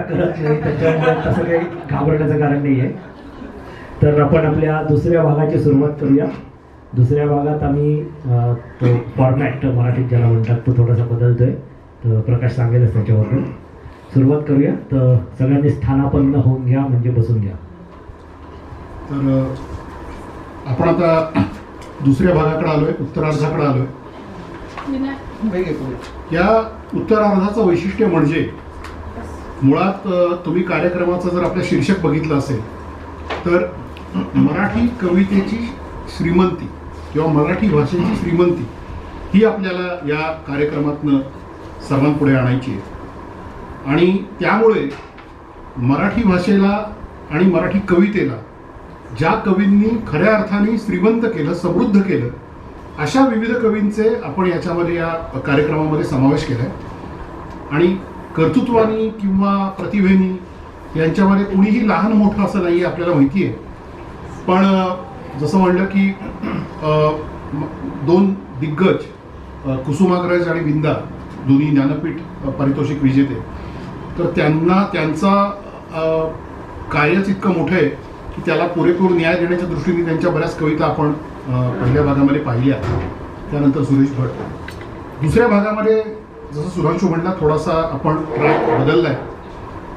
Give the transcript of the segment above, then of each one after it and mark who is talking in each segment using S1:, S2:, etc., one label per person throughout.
S1: करत नाही त्याच्यामुळे तसं काही घाबरण्याचं कारण नाही आहे. तर आपण आपल्या दुसऱ्या भागाची सुरुवात करूया. दुसऱ्या भागात आम्ही अं, तो फॉर्मॅट मराठीत ज्याला म्हणतात तो थोडासा बदलतोय. तर प्रकाश सांगेलच त्याच्याबद्दल सुरुवात करूया. तर सगळ्यांनी स्थानापन्न होऊन घ्या म्हणजे बसून घ्या.
S2: तर अ, आपण आता दुसऱ्या भागाकडे आलोय उत्तरार्धाकडे आलोय. या उत्तरार्धाचं वैशिष्ट्य म्हणजे मुळात तुम्ही कार्यक्रमाचं जर आपल्या शीर्षक बघितलं असेल तर मराठी कवितेची श्रीमंती किंवा मराठी भाषेची श्रीमंती ही आपल्याला या कार्यक्रमातनं सर्वांपुढे आणायची आहे. आणि त्यामुळे मराठी भाषेला आणि मराठी कवितेला ज्या कवींनी खऱ्या अर्थाने श्रीमंत केलं समृद्ध केलं अशा विविध कवींचे आपण याच्यामध्ये या कार्यक्रमामध्ये समावेश केला आहे आणि कर्तृत्वानी किंवा प्रतिभेनी यांच्यामध्ये कोणीही लहान मोठं असं नाही आहे आपल्याला माहिती आहे पण जसं म्हणलं की दोन दिग्गज कुसुमाग्रज आणि विंदा दोन्ही ज्ञानपीठ पारितोषिक विजेते. तर त्यांना त्यांचा कार्यच इतकं मोठं आहे की त्याला पुरेपूर न्याय देण्याच्या दृष्टीने त्यांच्या बऱ्याच कविता आपण पहिल्या भागामध्ये पाहिल्या. त्यानंतर सुरेश भट. दुसऱ्या भागामध्ये जसं सुधांशू म्हटला थोडासा आपण ट्रॅक आहे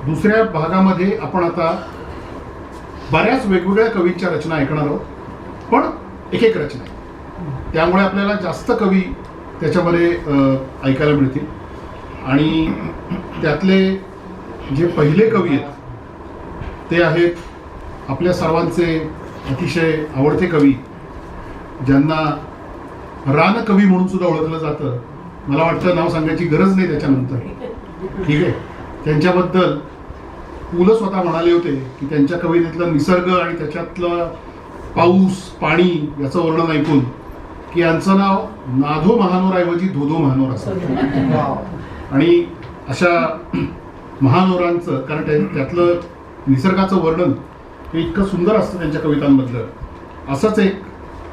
S2: दुसऱ्या भागामध्ये आपण आता बऱ्याच वेगवेगळ्या कवींच्या रचना ऐकणार आहोत पण एक एक रचना आहे. त्यामुळे आपल्याला जास्त कवी त्याच्यामध्ये ऐकायला मिळतील. आणि त्यातले जे पहिले कवी आहेत ते आहेत आपल्या सर्वांचे अतिशय आवडते कवी ज्यांना रान कवी म्हणून सुद्धा ओळखलं जातं. मला वाटतं नाव सांगायची गरज नाही त्याच्यानंतर. ठीक आहे? त्यांच्याबद्दल पु ल स्वतः म्हणाले होते की त्यांच्या कवितेतला निसर्ग आणि त्याच्यातलं पाऊस पाणी याचं वर्णन ऐकून की यांचं नाव नाधो महानोराऐवजी धोधो महानोर असं. आणि अशा महानोरांचं कारण त्या- त्यातलं निसर्गाचं वर्णन हे इतकं सुंदर असतं त्यांच्या कवितांमधलं. असंच एक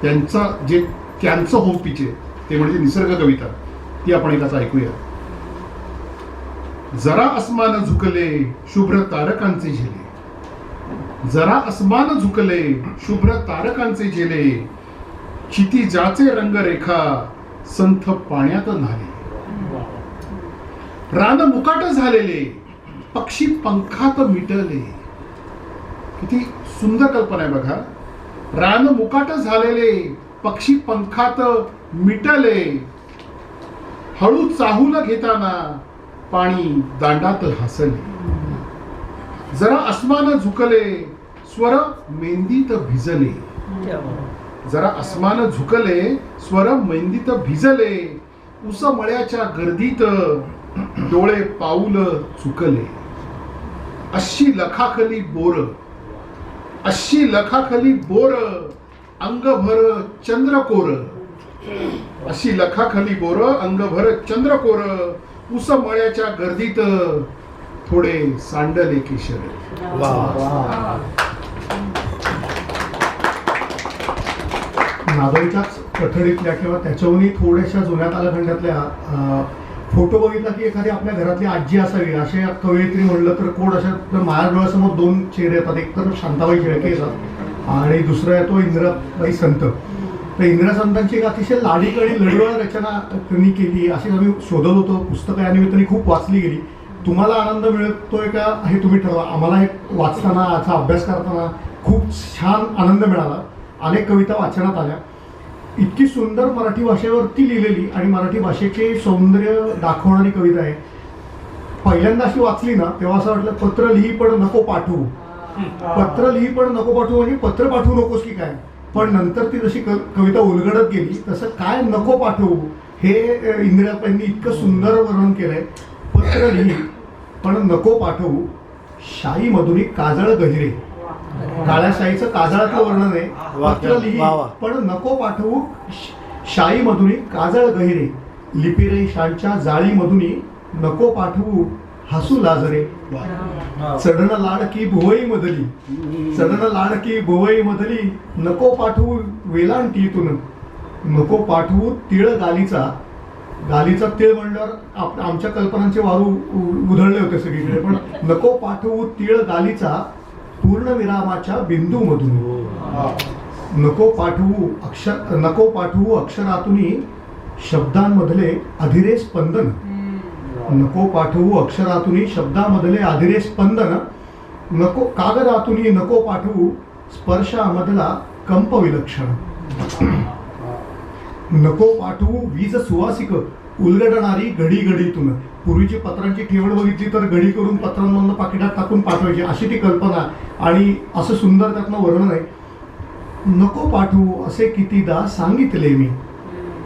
S2: त्यांचं जे त्यांचं होम पिच ते म्हणजे निसर्ग कविता. ती आपण एकाच ऐकूया. जरा अस्मान झुकले शुभ्र तारकांचे झेले. जरा अस्मान झुकले शुभ्र तारकांचे झेले. क्षितिजाचे रंगरेखा संथ पाण्यात न्हाले. रान मुकाट झालेले पक्षी पंखात मिटले. किती सुंदर कल्पना आहे बघा. रान मुकाट झालेले पक्षी पंखात मिटले. हळू चाहूल घेताना पाणी दांडात हसले. जरा अस्मान झुकले स्वर मेहंदीत भिजले. जरा अस्मान झुकले स्वर मेहंदीत भिजले. उस मळ्याच्या गर्दीत डोळे पाऊल चुकले. अशी लखाखली बोर अशी लखाखली बोर अंगभर चंद्रकोर. अशी लखाखली बोर अंगभर चंद्रकोर उस मळ्याच्या गर्दीत थोडे सांडले केशर.
S3: नागोईच्याच कठडीतल्या किंवा त्याच्याहूनही थोड्याशा जुन्या कालखंडातल्या अं, फोटो बघितला की एखादी आपल्या घरातली आजी असावी असे कवयित्री म्हणलं तर कोण अशा तर माझ्या डोळ्यासमोर दोन चेहरे येतात. एक तर शांताबाई शेळके येतात आणि दुसरा येतो इंदिराबाई संत. तर इंदिरा संतांची एक अतिशय आणि लढवळ रचना त्यांनी केली अशी आम्ही शोधत होतो. पुस्तकं या निमित्ताने खूप वाचली गेली. तुम्हाला आनंद मिळतोय का हे तुम्ही ठरवा. आम्हाला हे वाचताना याचा अभ्यास करताना खूप छान आनंद मिळाला. अनेक कविता वाचनात आल्या. इतकी सुंदर मराठी भाषेवरती लिहिलेली आणि मराठी भाषेचे सौंदर्य दाखवणारी कविता आहे. पहिल्यांदा अशी वाचली ना तेव्हा असं वाटलं पत्र लिही पण नको पाठवू. पत्र लिही पण नको पाठवू म्हणजे पत्र पाठवू नकोस की काय? पण नंतर ती जशी क- कविता उलगडत गेली तसं काय नको पाठवू? हे इंदिराबाईंनी इतकं सुंदर वर्णन केलंय. पत्र लिही पण नको पाठवू. शाही मधुरी काजळ गहिरे काळ्या काजळातलं वर्णन आहे. पत्र लिही पण नको पाठवू. श- शाई मधुनी काजळ गहिरे लिपिरे शांच्या जाळी मधुनी नको पाठवू. हसू लाजरे. चढण लाडकी भुवई मधली. चढण लाडकी भुवई मधली. नको पाठवू वेलांटीतून नको पाठवू तिळ गालीचा. गालीचा तीळ म्हणल्यावर आप- आमच्या कल्पनांचे वारू उधळले होते सगळीकडे. पण नको पाठवू तीळ गालीचा पूर्ण विरामाच्या बिंदू मधून नको पाठवू अक्षर नको पाठवू अक्षरातूनी शब्दांमधले अधिरे स्पंदन. नको पाठवू अक्षरातून शब्दामधले अधिरे स्पंदन. नको कागदातून नको पाठवू स्पर्शामधला कंप विलक्षण नको पाठवू वीज सुवासिक उलगडणारी घडी घडीतून. पूर्वीची पत्रांची ठेवण बघितली तर घडी करून पत्रांमधनं पाकिटात टाकून पाठवायची. अशी ती कल्पना. आणि असं सुंदर त्यातनं वर्णन आहे. नको पाठवू असे कितीदा सांगितले मी.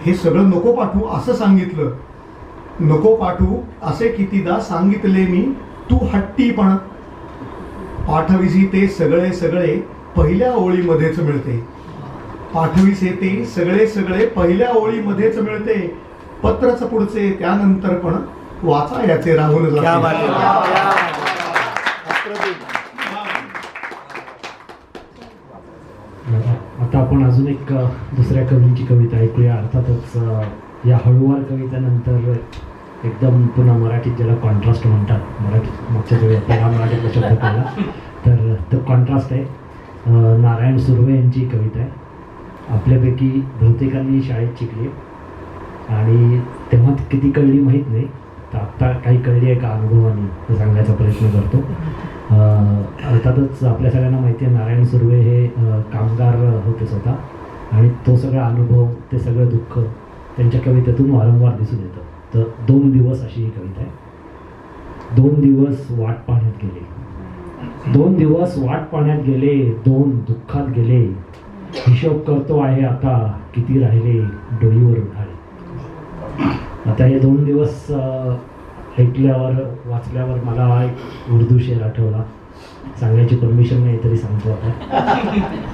S3: हे सगळं नको पाठवू असं सांगितलं. नको पाठवू असे कितीदा सांगितले मी तू हट्टी पण. पाठविसी ते सगळे सगळे पहिल्या ओळीमध्येच मिळते. पाठविसे ते सगळे सगळे पहिल्या ओळीमध्येच मिळते. पत्रच पुढचे त्यानंतर पण वाचा याचे राहून
S4: आहे.
S1: आता आपण अजून एक दुसऱ्या कवींची कविता ऐकूया. अर्थातच या हळूवार कवितेनंतर एकदम पुन्हा मराठीत ज्याला कॉन्ट्रास्ट म्हणतात मराठीत मागच्या वेळी आपल्याला मराठीतला शब्द कळला तर तो कॉन्ट्रास्ट आहे. नारायण सुर्वे यांची कविता आहे. आपल्यापैकी बहुतेकांनी शाळेत शिकली आणि तेव्हा किती कळली माहीत नाही तर आत्ता काही कळली आहे का अनुभवाने ते सांगण्याचा प्रयत्न करतो. अर्थातच आपल्या सगळ्यांना माहिती आहे नारायण सुर्वे हे कामगार होते स्वतः. आणि तो सगळा अनुभव ते सगळं दुःख त्यांच्या कवितेतून वारंवार दिसून येतं. तर दोन दिवस अशी ही कविता आहे. दोन दिवस वाट पाहण्यात गेले. दोन दिवस वाट पाहण्यात गेले दोन दुःखात गेले. हिशोब करतो आहे आता किती राहिले डोळीवर उठाले. आता हे दोन दिवस ऐकल्यावर वाचल्यावर मला एक उर्दू शेर आठवला. सांगायची परमिशन नाही तरी सांगतो आता.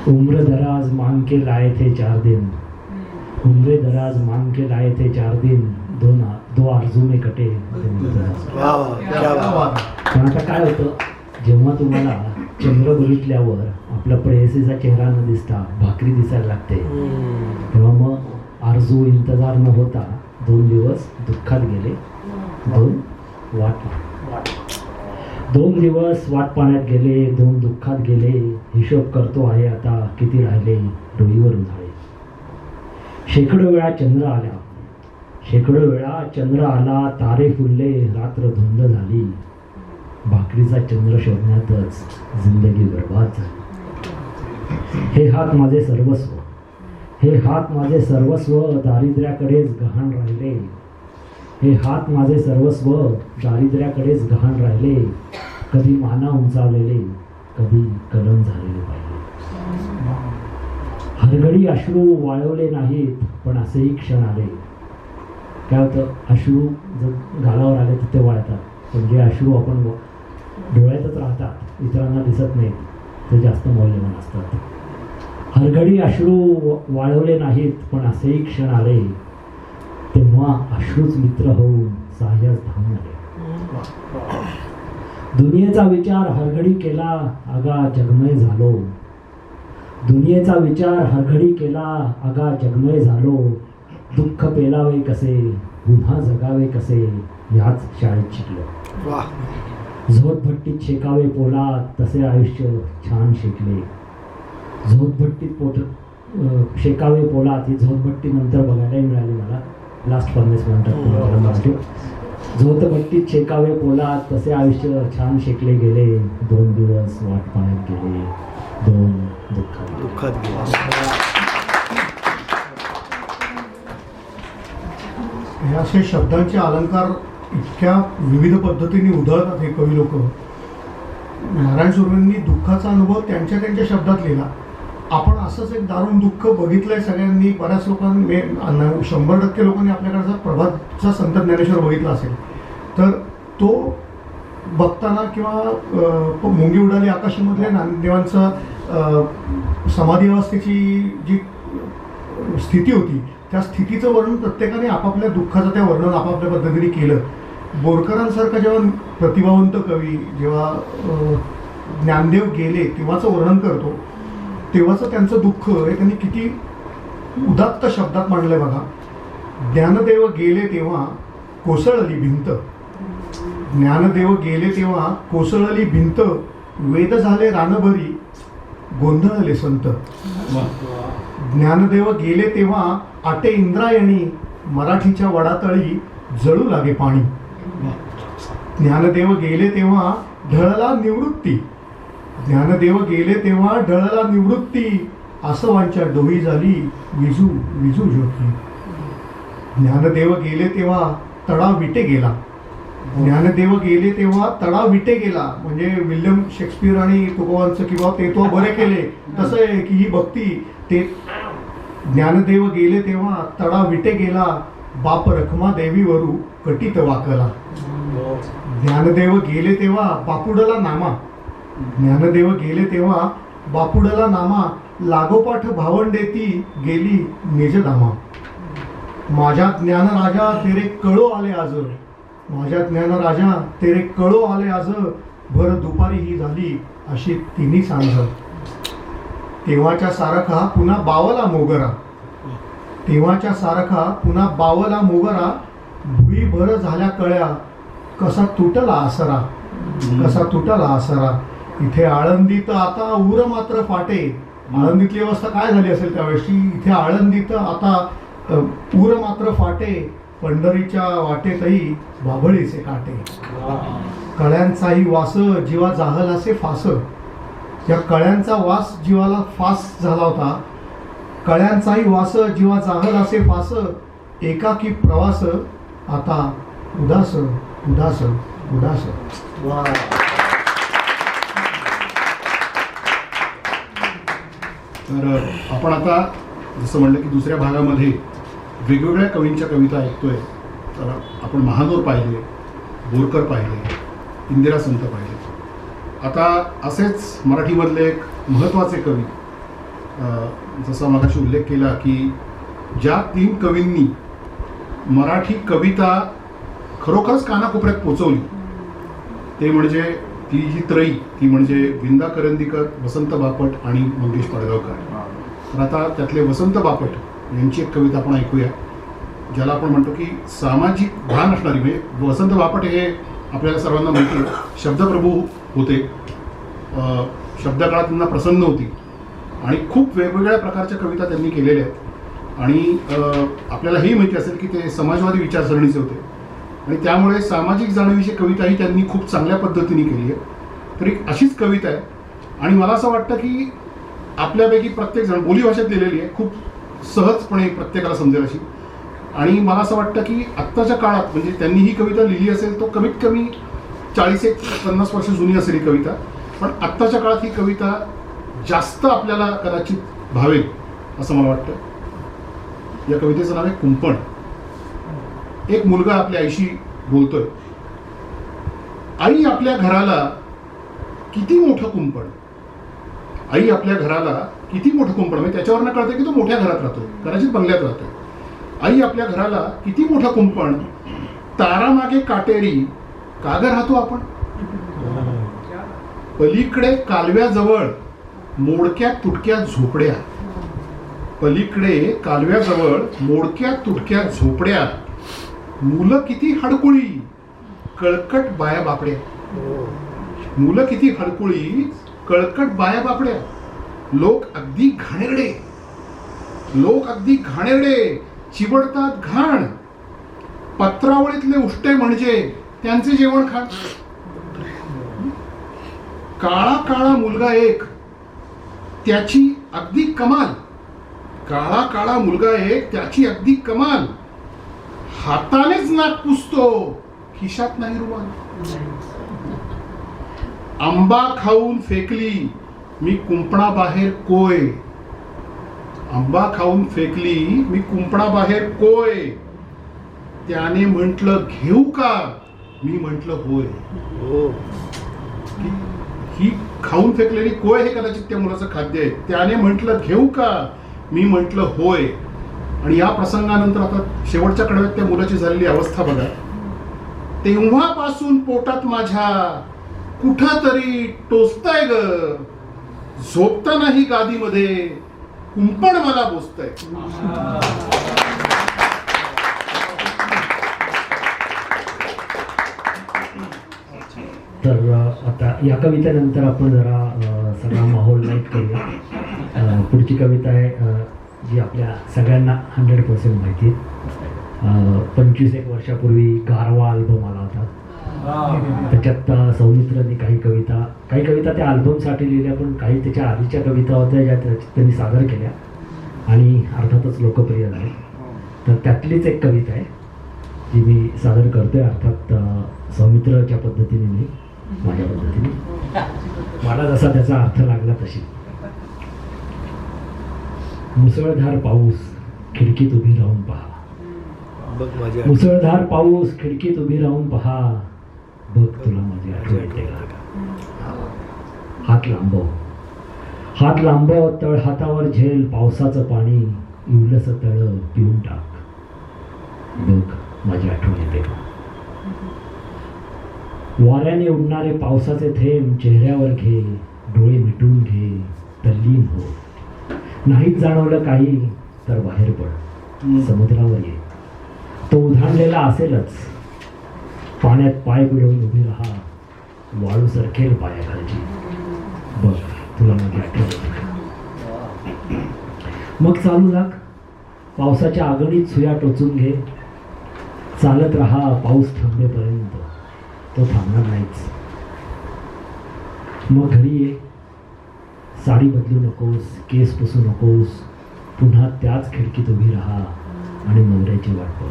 S1: उम्र दराज मांग के लाए थे चार दिन. उम्र दराज मांग के लाए थे चार दिन. दोन दो आरजू में कटे पण आता काय होतं जेव्हा तुम्हाला चंद्र बघितल्यावर आपल्या प्रेयसीचा चेहरा न दिसता भाकरी दिसायला लागते. तेव्हा मग आरजू इंतजार न होता दोन दिवस दुःखात गेले दोन वाट दोन दिवस वाट पाण्यात गेले दोन दुःखात गेले हिशोब करतो आहे आता किती राहिले डोईवर उधाळे शेकडो वेळा चंद्र आल्या शेकडो वेळा चंद्र आला तारे फुलले रात्र धुंद झाली. भाकरीचा चंद्र शोधण्यातच जिंदगी बर्बाद झाली. हे हात माझे सर्वस्व. हे हात माझे सर्वस्व दारिद्र्याकडेच गहाण राहिले. हे हात माझे सर्वस्व दारिद्र्याकडेच गहाण राहिले. कधी माना उंचावलेले कधी कलम झालेले पाहिजे हरगडी अश्रू वाळवले नाहीत पण असेही क्षण आले. काय होतं अश्रू जर गालावर आले तर ते वाळतात पण जे अश्रू आपण डोळ्यातच राहतात इतरांना दिसत नाहीत ते जास्त मौल्यवान असतात. हरघडी अश्रू वाळवले नाहीत पण असेही क्षण आले तेव्हा अश्रूच मित्र होऊन सहाय्यास धावून आले. दुनियेचा विचार हरघडी केला आगा जगमय झालो. दुनियेचा विचार हरघडी केला आगा जगमय झालो. दुःख पेलावे कसे पुन्हा जगावे कसे याच शाळेत शिकलो. झोतभट्टीत शेकावे पोलाद तसे आयुष्य छान शिकले. झोतभट्टीत पोट शेकावे पोलाद ही झोतभट्टी नंतर बघायलाही मिळाली मला. लास्ट त्याला मराठीत झोतभट्टीत शेकावे पोलाद तसे आयुष्य छान शेकले गेले. दोन दिवस वाट पाण्यात गेले. दोन दुःखात
S4: दुःखात
S3: हे असे शब्दांचे अलंकार इतक्या विविध पद्धतीने उधळतात हे कवी लोक. नारायण सुर्वेंनी दुःखाचा अनुभव त्यांच्या त्यांच्या शब्दात लिहिला. आपण असंच एक दारुण दुःख बघितलंय सगळ्यांनी. बऱ्याच लोकांनी शंभर टक्के लोकांनी आपल्याकडचा प्रभातचा संत ज्ञानेश्वर बघितला असेल तर तो बघताना किंवा मुंगी उडाली आकाशामधल्या नामदेवांचं समाधी अवस्थेची जी स्थिती होती त्या स्थितीचं वर्णन प्रत्येकाने आपापल्या दुःखाचं त्या वर्णन आपापल्या पद्धतीने केलं. बोरकरांसारखा जेव्हा प्रतिभावंत कवी जेव्हा ज्ञानदेव गेले तेव्हाचं वर्णन करतो तेव्हाचं त्यांचं दुःख हे त्यांनी किती उदात्त शब्दात मांडलंय बघा. ज्ञानदेव गेले तेव्हा कोसळली भिंत. ज्ञानदेव गेले तेव्हा कोसळली भिंत. वेद झाले रानभरी गोंधळले संत. ज्ञानदेव गेले तेव्हा आटे इंद्रायणी मराठीच्या वडातळी जळू लागे पाणी. ज्ञानदेव गेले तेव्हा ढळला निवृत्ती. ज्ञानदेव गेले तेव्हा ढळला निवृत्ती. आसवांच्या डोही झाली विजू विजू ज्योती. ज्ञानदेव गेले तेव्हा तडा विटे गेला. ज्ञानदेव गेले तेव्हा तडा विटे गेला. म्हणजे विल्यम शेक्सपियर आणि तुकोबांचं किंवा ते तो बरे केले. तसं आहे की ही भक्ती ते ज्ञानदेव गेले तेव्हा तडा विटे गेला बाप रखमा देवीवरू कटीत वाकला. ज्ञानदेव गेले तेव्हा बापुडला नामा. ज्ञानदेव गेले तेव्हा बापुडला नामा. लागोपाठ भावंडे ती गेली निजधामा. माझ्या ज्ञानराजा तेरे कळो आले आज. माझ्या ज्ञानराजा तेरे कळो आले आज. भर दुपारी ही झाली अशी तिन्ही सांग तेव्हाच्या सारखा पुन्हा बावला मोगरा. तेव्हाच्या सारखा पुन्हा बावला मोगरा भुई भर झाल्या कळ्या. कसा तुटला आसरा कसा तुटला आसरा. इथे आळंदीत आता उर मात्र फाटे. आळंदीतली अवस्था काय झाली असेल त्यावेळेसची? इथे आळंदीत आता उर मात्र फाटे. पंढरीच्या वाटेतही बाभळीचे काटे. कळ्यांचाही वास जीवा जाहल असे फास. या कळ्यांचा वास जीवाला फास झाला होता. कळ्यांचाही वास जीवा जाहल असे फास एकाकी प्रवास आता उदास उदास उदास.
S4: वा.
S2: तर आपण आता जसं म्हणलं की दुसऱ्या भागामध्ये वेगवेगळ्या कवींच्या कविता ऐकतोय. तर आपण महानोर पाहिले बोरकर पाहिले इंदिरा संत पाहिले. आता असेच मराठीमधले एक महत्त्वाचे कवी जसा मगाशी उल्लेख केला की ज्या तीन कवींनी मराठी कविता खरोखरच कानाकोपऱ्यात पोचवली. ते म्हणजे ती जी त्रयी ती म्हणजे विंदा करंदीकर वसंत बापट आणि मंगेश पडगावकर. तर आता त्यातले वसंत बापट यांची एक कविता आपण ऐकूया ज्याला आपण म्हणतो की सामाजिक भान असणारी म्हणजे वसंत बापट हे आपल्याला सर्वांना माहिती आहे शब्दप्रभू होते. शब्दकाळात त्यांना प्रसन्न होती. आणि खूप वेगवेगळ्या प्रकारच्या कविता त्यांनी केलेल्या आहेत. आणि आपल्याला हेही माहिती असेल की ते समाजवादी विचारसरणीचे होते. आणि त्यामुळे सामाजिक जाणीविषयी कविताही त्यांनी खूप चांगल्या पद्धतीने केली आहे. तर एक अशीच कविता आहे. आणि मला असं वाटतं की आपल्यापैकी प्रत्येकजण बोलीभाषेत लिहिलेली आहे. खूप सहजपणे प्रत्येकाला समजेल अशी. आणि मला असं वाटतं की आत्ताच्या काळात म्हणजे त्यांनी ही कविता लिहिली असेल तो कमीत कमी चाळीस एक पन्नास वर्ष जुनी असेल ही कविता पण आत्ताच्या काळात ही कविता जास्त आपल्याला कदाचित भावेल असं मला वाटतं. या कवितेचं नाव आहे कुंपण. एक मुलगा आपल्या आईशी बोलतोय. आई आपल्या घराला किती मोठं कुंपण? आई आपल्या घराला किती मोठं कुंपण? म्हणजे त्याच्यावरनं कळतं की तो मोठ्या घरात राहतो कदाचित बंगल्यात राहतोय. आई आपल्या घराला किती मोठं कुंपण? तारामागे काटेरी का ग राहतो आपण. पलीकडे कालव्याजवळ मोडक्या तुटक्या झोपड्या. पलीकडे कालव्याजवळ मोडक्या तुटक्या झोपड्या. मुलं किती हडकुळी कळकट बाया बापड्या. मुलं किती हडकुळी कळकट बाया बापड्या. लोक अगदी घाणेरडे. लोक अगदी घाणेरडे चिबडतात घाण. पत्रावळीतले उष्टे म्हणजे त्यांचे जेवण खा. काळा काळा मुलगा एक. त्याची अगदी कमाल. काळा काळा मुलगा एक त्याची अगदी कमाल. हातानेच नाक पुसतो. खिशात नाही रुमाल. आंबा खाऊन फेकली. मी कुंपणाबाहेर कोय. आंबा खाऊन फेकली. मी कुंपणाबाहेर कोय. त्याने म्हंटल घेऊ का? मी म्हंटल होय.
S4: हो.
S2: ही खाऊन फेकलेली कोय हे कदाचित त्या मुलाचं खाद्य आहे? त्याने म्हटलं घेऊ का? मी म्हटलं होय. आणि या प्रसंगानंतर आता शेवटच्या कडव्यात त्या मुलाची झालेली अवस्था बघा. तेव्हापासून पोटात माझ्या कुठंतरी टोचताय ग. झोपतानाही गादीमध्ये कुंपण मला बोचतय
S1: तर आता या कवितेनंतर आपण जरा सगळा माहोल लाइट करूया पुढची कविता आहे जी आपल्या सगळ्यांना हंड्रेड पर्सेंट माहिती आहे. पंचवीस एक वर्षापूर्वी गारवा अल्बम आला होता. त्याच्यात सौमित्रांनी सौमित्रने काही कविता काही कविता त्या अल्बमसाठी लिहिल्या पण काही त्याच्या आधीच्या कविता होत्या ज्या त्यांनी सादर केल्या. आणि अर्थातच लोकप्रिय झाले. तर त्यातलीच एक कविता आहे जी मी सादर करतोय. अर्थात सौमित्रच्या पद्धतीने मी. माझ्या पद्धतीने मला जसा त्याचा अर्थ लागला तशी. मुसळधार पाऊस खिडकीत उभी राहून पहा. मुसळधार पाऊस खिडकीत उभी राहून पहा. बघ तुला माझी आठवण हात लांबव हात लांबव तळ हातावर झेल पावसाचं पाणी इवलस तळ पिऊन टाक. बघ माझी आठवण येते का? वाऱ्याने उडणारे पावसाचे थेंब चेहऱ्यावर घे डोळे मिटून घे तल्लीन हो. नाहीच जाणवलं काही तर बाहेर पड. समुद्रावर ये. तो उधाणलेला असेलच. पाण्यात पाय बुडवून उभी राहा. वाळू सरकेल पायाखालची. बघ तुला का? मग चालू लाग पावसाच्या आगडीत सुया टोचून घे. चालत राहा पाऊस थांबेपर्यंत. तो थांबणार नाहीच. मग घरी ये. साडी बदलू नकोस केस पुसू नकोस. पुन्हा त्याच खिडकीत उभी राहा आणि नवऱ्याची वाट बघ.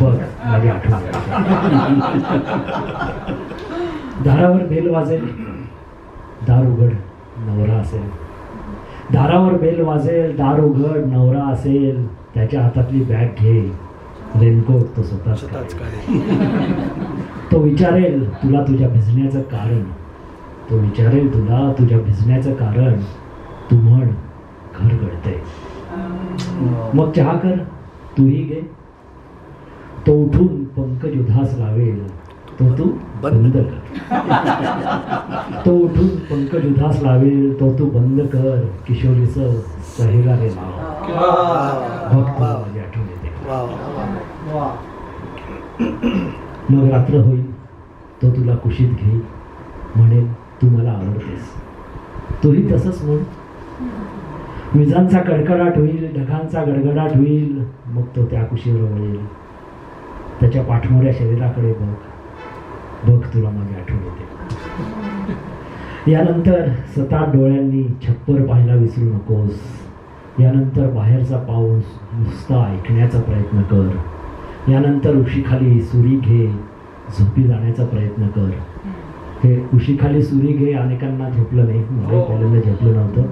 S1: बघ माझी आठवण दारावर बेल वाजेल. दार उघड नवरा असेल. दारावर बेल वाजेल दार उघड नवरा असेल. त्याच्या हातातली बॅग घे. रेनकोट तो स्वतःच तो विचारेल तुला तुझ्या भिजण्याचं कारण. तो विचारेल तुला तुझ्या भिजण्याचं कारण. तू म्हण घर गळते मग चहा कर तूही घे. तो उठून पंकज उधास लावेल. तो तू
S4: बंद
S1: कर. तो उठून पंकज उधास लावेल. तो तू बंद कर किशोरीच सहेला रे लाव बघ तुला माझी आठवण येते. मग रात्र होईल तो तुला कुशीत घेईल म्हणेल तू मला आवडतेस. तोही तसंच म्हण. विजांचा कडकडाट होईल ढगांचा गडगडाट होईल मग तो त्या कुशीवर वळेल. त्याच्या पाठमोऱ्या शरीराकडे बघ. बघ तुला माझी आठवण येते. यानंतर सतत डोळ्यांनी छप्पर पाहायला विसरू नकोस. यानंतर बाहेरचा पाऊस नुसता ऐकण्याचा प्रयत्न कर. यानंतर उशीखाली सुरी घे झोपी जाण्याचा प्रयत्न कर. हे उशीखाली सुरी घे अनेकांना झोपलं नाही. मला पहिल्यांदा झोपलं नव्हतं.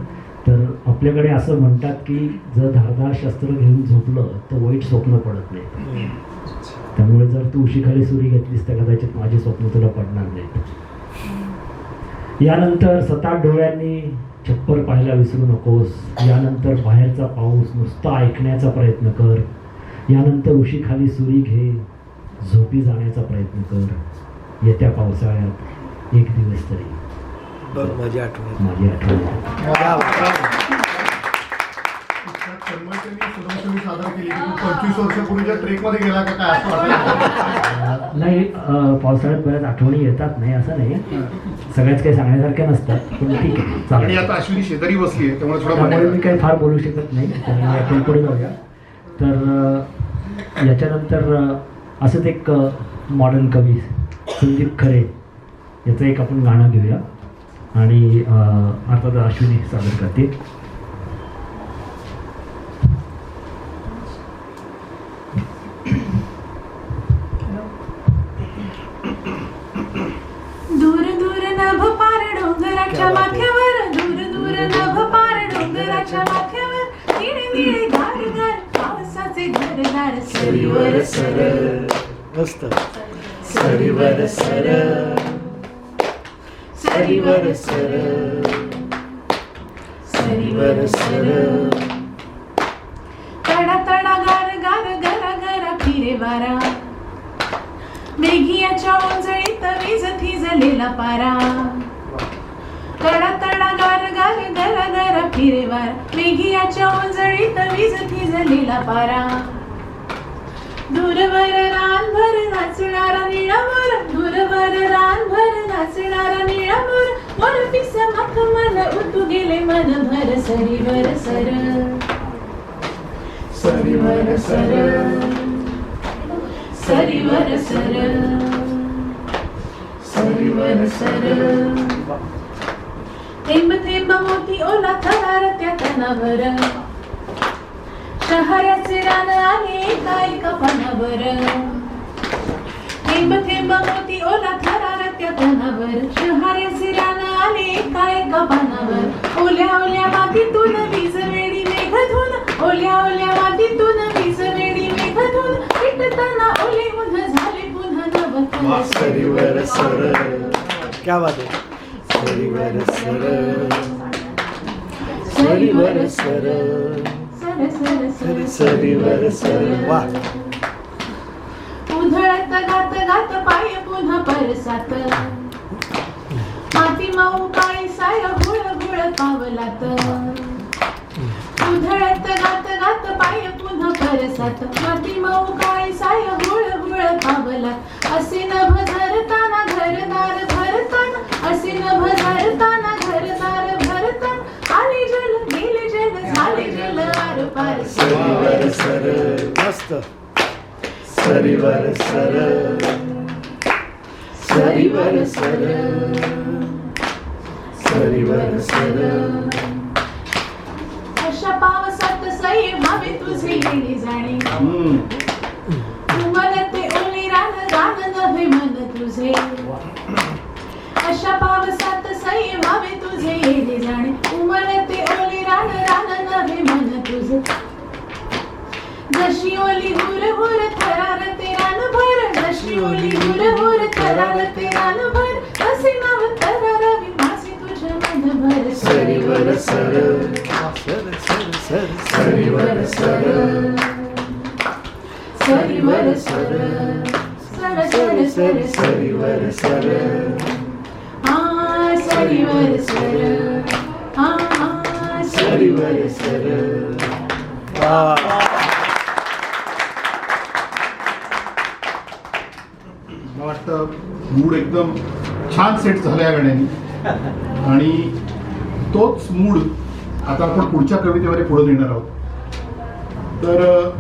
S1: तर आपल्याकडे असं म्हणतात की जर धारदार शस्त्र घेऊन झोपलं तर वाईट स्वप्न पडत नाही. त्यामुळे जर तू उशीखाली सुरी घेतलीस तर कदाचित माझे स्वप्न तुला पडणार नाहीत. यानंतर सतात डोळ्यांनी छप्पर पाहायला विसरू नकोस. यानंतर बाहेरचा पाऊस नुसता ऐकण्याचा प्रयत्न कर. यानंतर उशीखाली सुरी घे. झोपी जाण्याचा प्रयत्न कर. येत्या पावसाळ्यात एक दिवस तरी.
S4: बघ माझी आठवण
S1: माझी आठवण नाही पावसाळ्यात बऱ्याच आठवणी येतात नाही असं नाही. सगळ्याच काही सांगण्यासारख्या नसतात पण ठीक आहे चालेल.
S2: आता अश्विनी शेजारी बसली आहे त्यामुळे
S1: मी काही फार बोलू शकत नाही आपण पुढे जाऊया. तर याच्यानंतर असंच एक मॉडर्न कवी संदीप खरे याचं एक आपण गाणं घेऊया. आणि अर्थात अश्विनी सादर करते
S4: मस्त
S5: सरीवर सर. सरीवर सर. सरीवर सर. तडा तडा गार गार गरा गरा फिरे वारा. मेघियाच्या ओंजळीत वीज थिजलेला पारा. तडा तडा गार गार गरा गरा फिरे वारा. मेघियाच्या ओंजळीत वीज थिजलेला पारा. दूरवर रानभर नाचणारा निळावर दूरवर रानभर नाचणारा निळावर वर पिस मखमल उतू गेले मन भर सरीवर सर सरीवर सर सरीवर सर सरीवर सर थेंब थेंब मोती ओला थरार त्या तनावर शहराचे रान आहे काय कपानावर थेंब थेंब मोती ओला थरार त्या तनावर शहराचे रान आले काय कपानावर ओल्या ओल्या मातीतून वीज वेडी मेघधून ओल्या ओल्या मातीतून वीज वेडी मेघधून पिटताना ओले उन्ह झाले पुन्हा नव
S4: सरीवर सर. क्या बात आहे. सरीवर सर. सरीवर सर
S5: सर सर
S4: सर
S5: सर.
S4: सरीवर
S5: उधळत गात गात पाय पुन्हा परसात माती माऊ काळी साय गुळ गुळ पावलात उधळत गात गात पाय पुन्हा परसात माती साय गुळ गुळ पावलात. असे नभ धरताना घरदार भरताना असे नभ धरताना
S4: सरीवर सर मस्त। सरीवर सर सरीवर सर सरीवर सर
S5: अशा पावसात सई व्हावे तुझे येणे जाणे। ओले रान रान नव्हे मन तुझे। अशा पावसात सई व्हावे तुझे येणे जाणे. उमलते जशी ओली हुर हुर थरार ते रान भर जशी ओली हुर हुर थरार ते रान भर तसे नाव थरारावी माझे तुझ्या मन भर
S4: सरीवर सर सर सर सर सरीवर सर
S5: सरीवर सर सर सर सर सर
S4: सरीवर सर
S5: आ सरीवर सर आ आ
S4: सरीवर सर वा
S2: मूड एकदम छान सेट झाला या गाण्याने आणि तोच मूड आता आपण पुढच्या कवितेमध्ये पुढे नेणार आहोत तर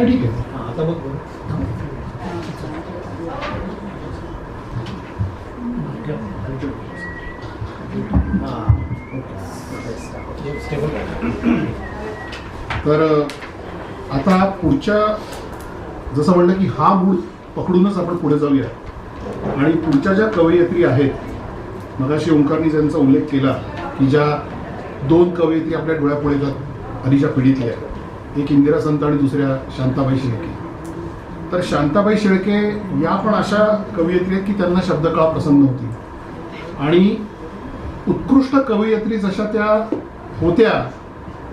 S2: ठीक आहे. आता बघ ठीक आहे. तर आता पुढच्या जसं म्हणलं की हा मूळ पकडूनच आपण पुढे जाऊया. आणि पुढच्या ज्या कवयित्री आहेत मगाशी ओंकारनी ज्यांचा उल्लेख केला की ज्या दोन कवयित्री आपल्या डोळ्यापुढे येतात आधीच्या पिढीतल्या एक इंदिरा संत आणि दुसऱ्या शांताबाई शेळके. तर शांताबाई शेळके या पण अशा कवयित्री आहेत की त्यांना शब्दकळा प्रसन्न होती. आणि उत्कृष्ट कवयित्री जशा त्या होत्या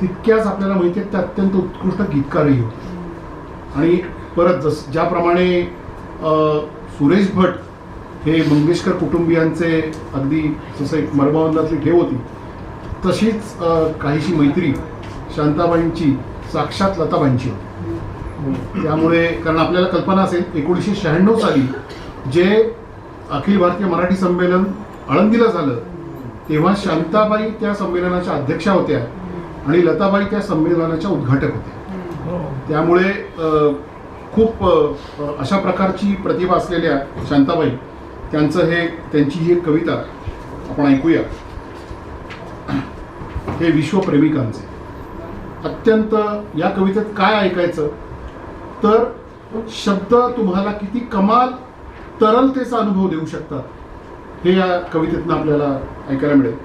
S2: तितक्याच आपल्याला माहिती आहेत त्या अत्यंत उत्कृष्ट गीतकारही होत्या आणि परत जस ज्याप्रमाणे सुरेश भट हे मंगेशकर कुटुंबियांचे अगदी जसं एक मर्मबंधातली ठेव होती तशीच काहीशी मैत्री शांताबाईंची साक्षात लताबाईंची होती. त्यामुळे कारण आपल्याला कल्पना असेल एकोणीसशे शहाण्णव साली जे अखिल भारतीय मराठी संमेलन आळंदीला झालं तेव्हा शांताबाई त्या संमेलनाच्या अध्यक्षा होत्या आणि लताबाई त्या संमेलनाच्या उद्घाटक होत्या. त्यामुळे अ, खूप अशा प्रकारची प्रतिभा असलेल्या शांताबाई त्यांचं हे त्यांची ही एक कविता आपण ऐकूया. हे विश्वप्रेमिकांचे अत्यंत या कवितेत काय ऐकायचं? तर शब्द तुम्हाला किती कमाल तरलतेचा अनुभव देऊ शकतात. हे या कवितेतनं आपल्याला ऐकायला मिळेल.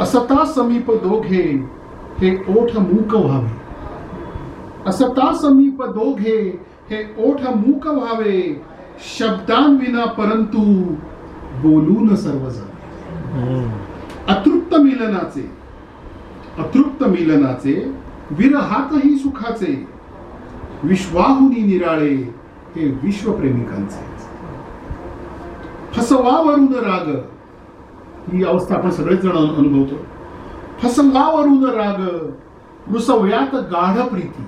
S2: असता समीप दोघे हे ओठ मूक व्हावे. असता समीप दोघे हे ओठ मूक व्हावे. शब्दांविना परंतु बोलून सर्वजण अतृप्त मिलनाचे अतृप्त मिलनाचे विरहातही सुखाचे विश्वाहुनी निराळे हे विश्वप्रेमिकांचे. फसवावरून राग. ही अवस्था आपण सगळेच जण अनुभवतो. फसवावरून राग. रुसव्यात गाढ प्रीती.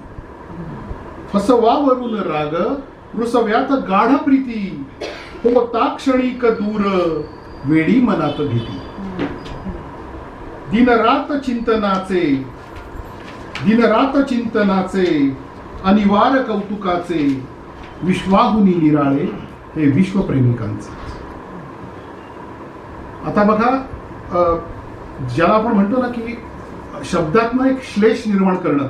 S2: फसवावरून राग. रुसव्यात गाढ प्रीती. होता क्षणिक दूर. वेडी मनात भीती. दिनरात चिंतनाचे. दिनरात चिंतनाचे. अनिवार्य कौतुकाचे. विश्वाहुनी निराळे. हे विश्वप्रेमिकांचे. आता बघा ज्याला आपण म्हणतो ना की शब्दातनं एक श्लेष निर्माण करणं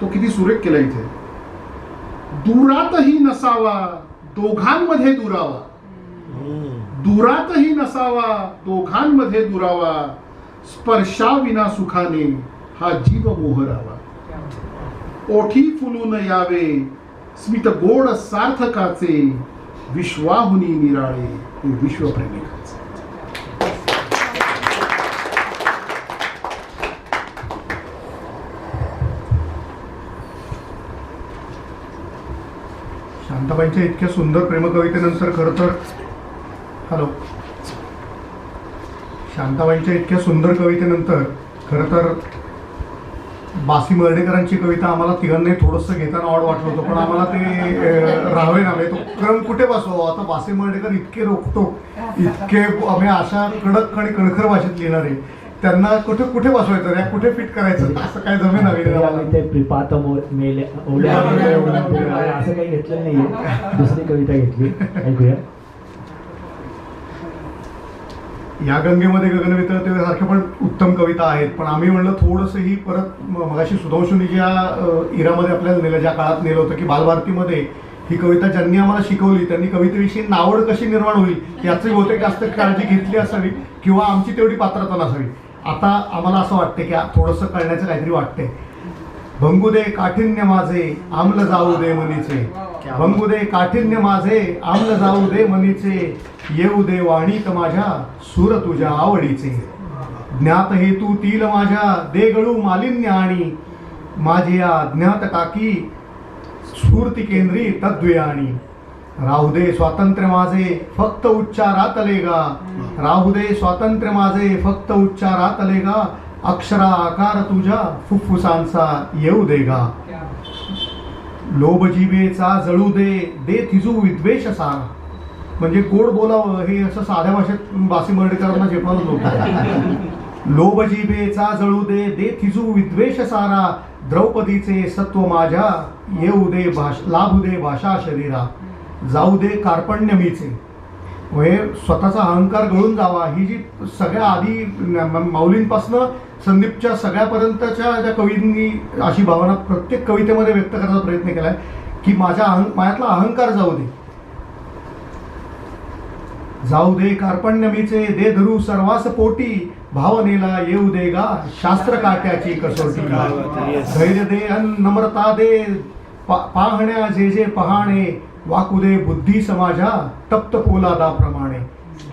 S2: तो किती सुरेख केला इथे. दुरातही नसावा दोघांमध्ये दुरावा. दुरातही नसावा दोघांमध्ये दुरावा. स्पर्शाविना सुखाने हा जीव मोहरावा ओठी फुलून यावे स्मित गोड सार्थकाचे विश्वाहुनी निराळे हे विश्वप्रेमिकाचे
S3: शांताबाईंच्या इतक्या सुंदर प्रेमकवितेनंतर खरं तर हॅलो. शांताबाईंच्या इतक्या सुंदर कवितेनंतर खरं तर बासी मर्डेकरांची कविता आम्हाला तिघांनाही थोडंसं घेताना ऑड वाटलं होतं पण आम्हाला ते राहावे नावे म्हणजे तो क्रम कुठे बसवा हो? आता बासी मर्डेकर इतके रोखतो इतके आम्ही अशा कडक आणि कणखर भाषेत लिहिणारे. त्यांना कुठे कुठे बसवायचं या कुठे फिट करायचं? असं काय जमेन हवी
S1: ते प्रिपात मेले ओल्या असं काही घेतलं नाहीये. दुसरी कविता घेतली. ऐकूया.
S3: या गंगेमध्ये गगनवितळ सारख्या पण उत्तम कविता आहेत. पण आम्ही म्हणलं थोडंसं ही परत मगाशी सुधांशुनी ज्या इरामध्ये आपल्याला नेलं ज्या काळात नेलं होतं की बालभारतीमध्ये ही कविता ज्यांनी आम्हाला शिकवली त्यांनी कवितेविषयी नावड कशी निर्माण होईल याची बहुतेक जास्त काळजी घेतली असावी किंवा आमची तेवढी पात्रता नसावी. आता आम्हाला असं वाटतं की थोडस थोडंसं कळण्याचं काहीतरी वाटतंय. भंगू दे काठिण्य माझे आम्ल जाऊ दे मनीचे भंगू दे काठिण्य माझे आम्ल जाऊ दे मनीचे येऊ दे वाणीत माझ्या सूर तुझ्या आवडीचे. ज्ञात हेतू तील माझ्या दे गळू मालिन्य आणि. माझी या ज्ञात काकी स्फूर्ती केंद्री तद्वे आणि राहू दे स्वातंत्र्य माझे फक्त उच्चारातले गा राहू दे स्वातंत्र्य माझे फक्त उच्चारातले गा अक्षरा आकार तुझ्या फुफ्फुसांचा येऊ दे गा लोभ जळू दे दे थिजू विद्वेष सारा. म्हणजे गोड बोलावं हे असं साध्या भाषेत बासी मर्डीकरांना झेपणारच नव्हतं लोभजीबेचा जळू दे दे थिजू विद्वेष सारा. द्रौपदीचे सत्व माझ्या येऊ दे भाष लाभू दे भाषा शरीरा. जाऊ दे कार्पण्य मीचे. हे स्वतःचा अहंकार गळून जावा. ही जी सगळ्या आधी माऊलींपासनं संदीपच्या सगळ्यापर्यंतच्या ज्या कवींनी अशी भावना प्रत्येक कवितेमध्ये व्यक्त करायचा प्रयत्न केलाय की माझ्या अहं माझ्यातला अहंकार जाऊ दे. जाऊ दे कार्पण्यमीचे दे धरू सर्वास पोटी. भावनेला येऊ दे गा शास्त्र काट्याची कसोटी. धैर्य दे अन नम्रता दे. पाहण्या जे जे पहाणे वाकू दे बुद्धी समाजा तप्त पोलादाप्रमाणे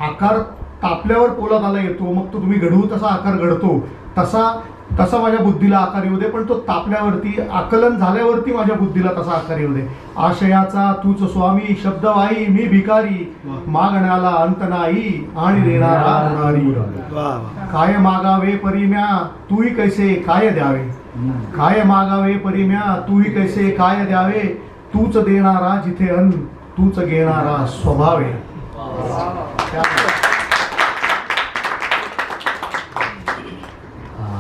S3: आकार तापल्यावर पोलादाला येतो मग तो तुम्ही घडवू तसा आकार घडतो. तसा तसा माझ्या बुद्धीला आकार येऊ दे पण तो तापल्यावरती आकलन झाल्यावरती माझ्या बुद्धीला तसा आकार येऊ दे. आशयाचा तूच स्वामी शब्दवाई मी भिकारी. मागण्याला अंत नाही आणि देणारा काय मागावे परिम्या तूही कैसे काय द्यावे? काय मागावे परिम्या तूही कैसे काय द्यावे? तूच देणारा जिथे अन्न तूच घेणारा स्वभावे